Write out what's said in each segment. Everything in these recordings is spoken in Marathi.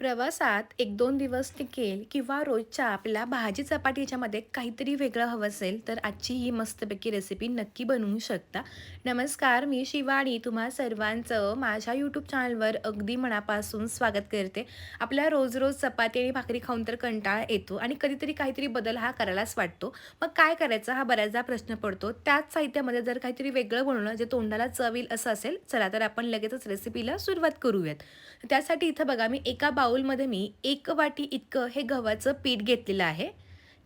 प्रवासात एक दोन दिवस टिकेल किंवा रोजच्या आपल्या भाजी चपाती याच्यामध्ये काहीतरी वेगळं हवं असेल तर आजची ही मस्तपैकी रेसिपी नक्की बनवू शकता. नमस्कार मी शिवानी तुम्हा सर्वांचं माझ्या यूट्यूब चॅनलवर अगदी मनापासून स्वागत करते. आपल्या रोज रोज चपाती आणि भाकरी खाऊन तर कंटाळा येतो आणि कधीतरी काहीतरी बदल हा करायलाच वाटतो. मग काय करायचं हा बऱ्याचदा प्रश्न पडतो. त्याच साहित्यामध्ये जर काहीतरी वेगळं बनवणं जे तोंडाला चवील असं असेल चला तर आपण लगेचच रेसिपीला सुरुवात करूयात. त्यासाठी इथं बघा मी एका बाउलमध्ये मी एक वाटी इतकं हे गव्हाचं पीठ घेतलेलं आहे.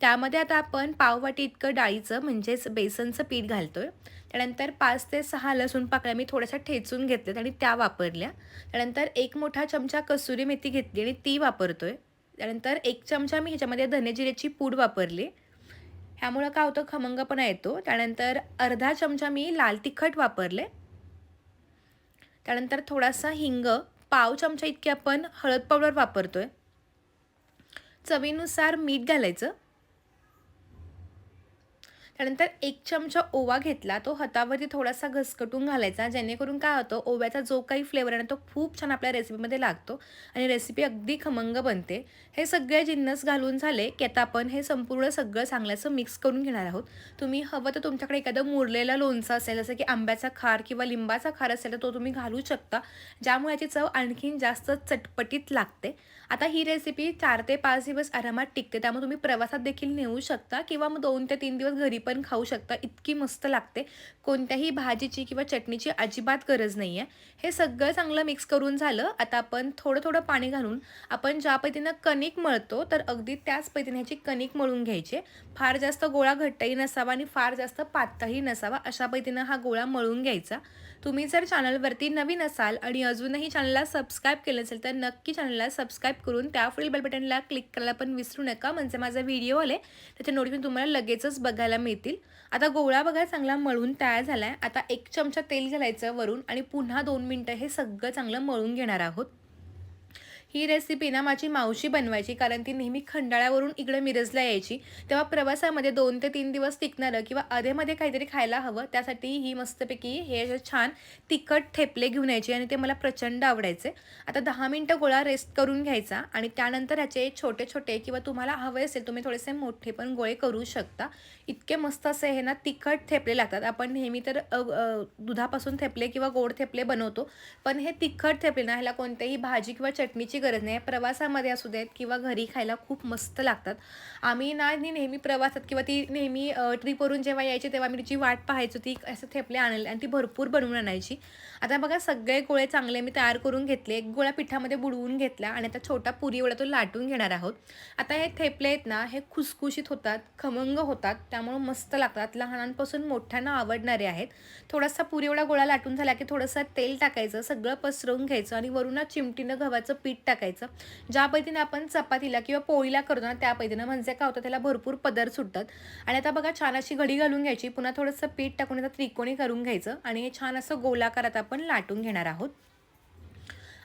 त्यामध्ये आता आपण पाव वाटी इतकं डाळीचं म्हणजेच बेसनचं पीठ घालतो आहे त्यानंतर पाच ते सहा लसूण पाकळ्या मी थोड्याशा ठेचून घेतल्यात आणि त्या वापरल्या. त्यानंतर एक मोठा चमचा कसुरी मेथी घेतली आणि ती वापरतोय. त्यानंतर एक चमचा मी ह्याच्यामध्ये धनेजिऱ्याची पूड वापरली. ह्यामुळं काय होतं खमंगपणा येतो. त्यानंतर अर्धा चमचा मी लाल तिखट वापरले. त्यानंतर थोडासा हिंग पाव चमचा इतकी आपण हळद पावडर वापरतोय. चवीनुसार मीठ घालायचं. त्यानंतर एक चमचा ओवा घेतला तो हातावरती थोडासा घसकटून घालायचा जेणेकरून काय होतं ओव्याचा जो काही फ्लेवर आहे ना तो खूप छान आपल्या रेसिपीमध्ये लागतो आणि रेसिपी अगदी खमंग बनते. हे सगळे जिन्नस घालून झाले की आता आपण हे संपूर्ण सगळं चांगल्याचं मिक्स करून घेणार आहोत. तुम्ही हवं तर तुमच्याकडे एखादं मुरलेलं लोणचं असेल जसं की आंब्याचा खार किंवा लिंबाचा खार असेल तर तो तुम्ही घालू शकता. ज्यामुळे याची चव आणखीन जास्त चटपटीत लागते. आता ही रेसिपी चार ते पाच दिवस आरामात टिकते त्यामुळे तुम्ही प्रवासात देखील नेऊ शकता किंवा मग दोन ते तीन दिवस घरी पण खाऊ शकता. इतकी मस्त लागते. कोणत्याही भाजीची किंवा चटणीची अजिबात गरज नाही आहे हे सगळं चांगलं मिक्स करून झालं. आता आपण थोडं थोडं पाणी घालून आपण ज्या पद्धतीनं कणिक मळतो तर अगदी त्याच पद्धतीने ह्याची कणिक मळून घ्यायची. फार जास्त गोळा घट्टही नसावा आणि फार जास्त पातळही नसावा अशा पद्धतीनं हा गोळा मळून घ्यायचा. तुम्ही जर चॅनलवरती नवीन असाल आणि अजूनही चॅनलला सबस्क्राईब केलं असेल तर नक्की चॅनलला सबस्क्राईब करून त्यापुढील बेल बटनला क्लिक करायला पण विसरू नका. म्हणजे माझा व्हिडिओ आले त्याचे नोटिफिकेशन तुम्हाला लगेचच बघायला मिळतील. आता गोळा बघा चांगला मळून तयार झाला आहे आता एक चमचा तेल घालायचं वरून आणि पुन्हा दोन मिनटं हे सगळं चांगलं मळून घेणार आहोत. ही रेसिपी ना माझी मावशी बनवायची कारण ती नेहमी खंडाळ्यावरून इकडे मिरजला यायची. तेव्हा प्रवासामध्ये दोन ते तीन दिवस टिकणारं किंवा अधेमध्ये काहीतरी खायला हवं त्यासाठी ही मस्तपैकी हे छान तिखट ठेपले घेऊन यायची आणि ते मला प्रचंड आवडायचे. आता दहा मिनटं गोळा रेस्ट करून घ्यायचा आणि त्यानंतर ह्याचे छोटे छोटे किंवा तुम्हाला हवे असेल तुम्ही थोडेसे मोठे पण गोळे करू शकता. इतके मस्त असे हे ना तिखट थेपले लागतात. आपण नेहमी तर दुधापासून थेपले किंवा गोड थेपले बनवतो पण हे तिखट थेपले ना ह्याला कोणत्याही भाजी किंवा चटणीची गरज नाही. प्रवासामध्ये असू देत किंवा घरी खायला खूप मस्त लागतात. आम्ही ना नेहमी प्रवासात किंवा ती नेहमी ट्रिपवरून जेव्हा यायची तेव्हा मी तिची वाट पाहायचो ती असं थेपले आणले आणि ती भरपूर बनवून आणायची. आता बघा सगळे गोळे चांगले मी तयार करून घेतले. एक गोळा पिठामध्ये बुडवून घेतला आणि आता छोटा पुरी एवढा तो लाटून घेणार आहोत. आता हे थेपले आहेत ना हे खुसखुशीत होतात खमंग होतात त्यामुळं मस्त लागतात. लहानांपासून मोठ्यांना आवडणारे आहेत. थोडासा पुरी एवढा गोळा लाटून झाला की थोडंसं तेल टाकायचं सगळं पसरवून घ्यायचं आणि वरून चिमटीनं गव्हाचं पीठ टाकायचं. ज्या पद्धतीने आपण चपातीला किंवा पोळीला करतो ना त्या पद्धतीनं म्हणजे काय होतं त्याला भरपूर पदर सुटतात. आणि आता बघा छान अशी घडी घालून घ्यायची. पुन्हा थोडंसं पीठ टाकून आता त्रिकोणी करून घ्यायचं. आणि हे छान असं गोलाकारात आपण लाटून घेणार आहोत.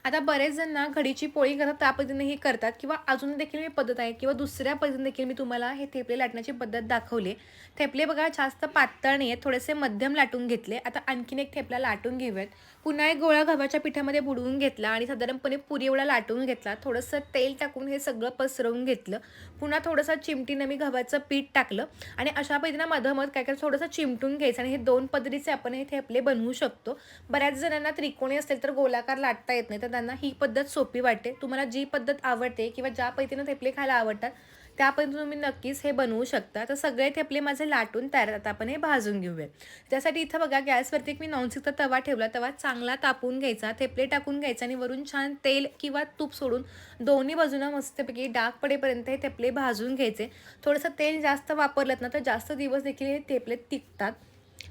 आता बरेच जण ना घडीची पोळी करतात त्या पद्धतीने हे करतात किंवा अजून देखील मी पद्धत आहे किंवा दुसऱ्या पद्धतीने देखील मी तुम्हाला हे थेपले लाटण्याची पद्धत दाखवले. थेपले बघा जास्त पातळ नाही आहेत थोडेसे मध्यम लाटून घेतले. आता आणखीन एक थेपला लाटून घेऊयात. पुन्हा एक गोळा गव्हाच्या पिठामध्ये बुडवून घेतला आणि साधारणपणे पुरी एवढा लाटून घेतला. थोडंसं तेल टाकून हे सगळं पसरवून घेतलं. पुन्हा थोडंसं चिमटीनं मी गव्हाचं पीठ टाकलं आणि अशा पद्धतीनं मधोमध काय काय थोडंसं चिमटून घ्यायचं आणि हे दोन पद्धतीचे आपण हे थेपले बनवू शकतो. बऱ्याच जणांना त्रिकोणी असेल तर गोलाकार लाटता येत नाही. तर त्यांना ही पद्धत सोपी वाटते. तुम्हाला जी पद्धत आवडते किंवा ज्या पद्धतीनं थेपले खायला आवडतात त्या पद्धतीने तुम्ही नक्कीच हे बनवू शकता. तर सगळे थेपले माझे लाटून तयार आता आपण हे भाजून घेऊया. त्यासाठी इथं बघा गॅसवरती एक मी नॉनस्टिकचा तवा ठेवला. तवा चांगला तापून घ्यायचा. थेपले टाकून घ्यायचा आणि वरून छान तेल किंवा तूप सोडून दोन्ही बाजूनं मस्तपैकी डाग पडेपर्यंत हे थेपले भाजून घ्यायचे. थोडंसं तेल जास्त वापरलं ना तर जास्त दिवस देखील हे थेपले टिकतात.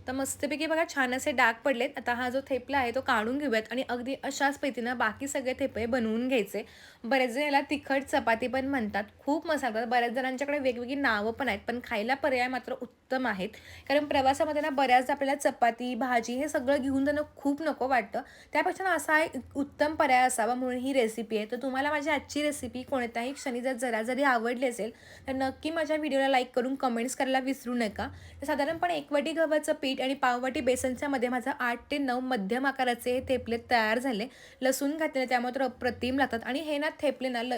तर मस्तपैकी बघा छान असे डाग पडलेत. आता हा जो थेपला आहे तो काढून घेऊयात आणि अगदी अशाच पद्धतीनं बाकी सगळे थेपे बनवून घ्यायचे. बरेच जण याला तिखट चपाती पण म्हणतात. खूप मसाला बऱ्याच जणांच्याकडे वेगवेगळी नावं पण आहेत पण खायला पर्याय मात्र उत्तम उत्तम आहेत. कारण प्रवासामध्ये ना बऱ्याचदा आपल्याला चपाती भाजी हे सगळं घेऊन जाणं खूप नको वाटतं. त्यापेक्षा ना असा एक उत्तम पर्याय असावा म्हणून ही रेसिपी आहे. तर तुम्हाला माझी आजची रेसिपी कोणत्याही क्षणी जर जरा जरी आवडली असेल तर नक्की माझ्या व्हिडिओला लाईक करून कमेंट्स करायला विसरू नका. तर साधारणपणे एक वाटी गव्हाचं पीठ आणि पाववाटी बेसनच्या मध्ये आठ ते नऊ मध्यम आकाराचे हे थेपले तयार झाले. लसूण घातले त्यामुळे तर अप्रतिम लागतात. आणि हे ना थेपले ना ल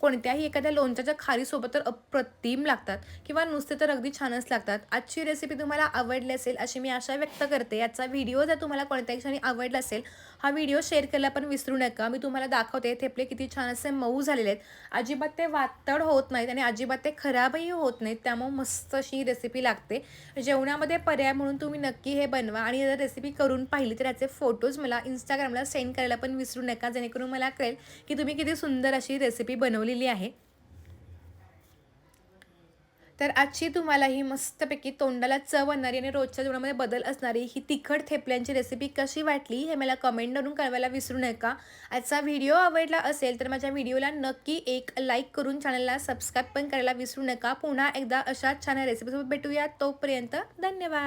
कोणत्याही एखाद्या लोणच्याच्या खारीसोबत तर अप्रतिम लागतात किंवा नुसते तर अगदी छानच लागतात. आजची रेसिपी तुम्हाला आवडली असेल अशी मी आशा व्यक्त करते. याचा व्हिडिओ जर तुम्हाला कोणत्याही क्षणी आवडला असेल हा व्हिडिओ शेअर करायला पण विसरू नका. मी तुम्हाला दाखवते थेपले किती छान असे मऊ झालेले आहेत. अजिबात ते वातड होत नाहीत आणि अजिबात ते खराबही होत नाहीत. त्यामुळे मस्त अशी रेसिपी लागते. जेवणामध्ये पर्याय म्हणून तुम्ही नक्की हे बनवा आणि जर रेसिपी करून पाहिली तर याचे फोटोज मला इंस्टाग्रामला सेंड करायला पण विसरू नका. जेणेकरून मला कळेल की तुम्ही किती सुंदर अशी रेसिपी बनवलेली आहे. तर आजची तुम्हाला ही मस्तपैकी तोंडाला चव आणणारी आणि रोजच्या जेवणामध्ये बदल असणारी ही तिखट थेपल्यांची रेसिपी कशी वाटली हे मला कमेंट करून कळवायला विसरू नका. आजचा व्हिडिओ आवडला असेल तर माझ्या व्हिडिओला नक्की एक लाईक करून चॅनलला सबस्क्राईब पण करायला विसरू नका. पुन्हा एकदा अशाच छान रेसिपीसोबत भेटूया. तोपर्यंत धन्यवाद.